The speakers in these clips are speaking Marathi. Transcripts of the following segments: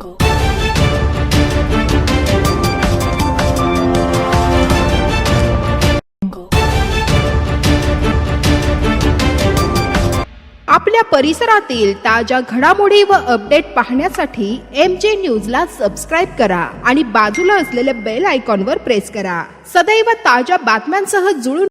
Jungle. Jungle. आपल्या परिसरातील ताज्या घडामोडी व अपडेट पाहण्यासाठी एम जे न्यूजला सबस्क्राईब करा आणि बाजूला असलेल्या बेल आयकॉनवर प्रेस करा सदैव ताज्या बातम्यांसह जुळून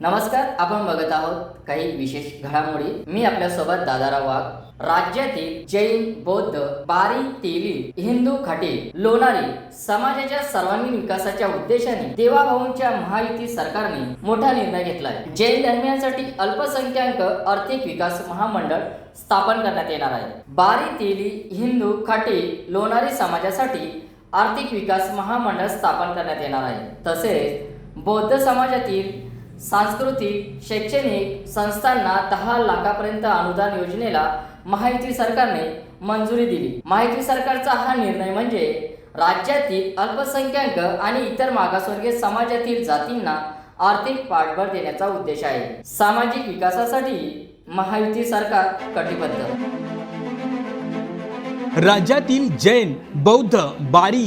नमस्कार आपण बघत आहोत काही विशेष घडामोडी मी आपल्यासोबत दादाराव वाघ राज्यातील जैन बौद्ध बारी तेली हिंदू खाटे लोणारी समाजाच्या सर्वांगीण विकासाच्या उद्देशाने देवाभाऊंच्या महायुती सरकारने मोठा निर्णय घेतलाय. जैन धर्मियांसाठी अल्पसंख्याक आर्थिक विकास महामंडळ स्थापन करण्यात येणार आहे. बारी तेली हिंदू खाटे लोणारी समाजासाठी आर्थिक विकास महामंडळ स्थापन करण्यात येणार आहे. तसेच बौद्ध समाजातील सांस्कृतिक शैक्षणिक संस्थांना दहा लाखापर्यंत अनुदान योजनेला महायुती सरकारने मंजुरी दिली. माहिती सरकारचा हा निर्णय म्हणजे राज्यातील अल्पसंख्याक आणि इतर मागासवर्गीय समाजातील जातींना आर्थिक पाठबळ देण्याचा उद्देश आहे. सामाजिक विकासासाठी महायुती सरकार कटिबद्ध. राज्यातील जैन बौद्ध बारी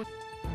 with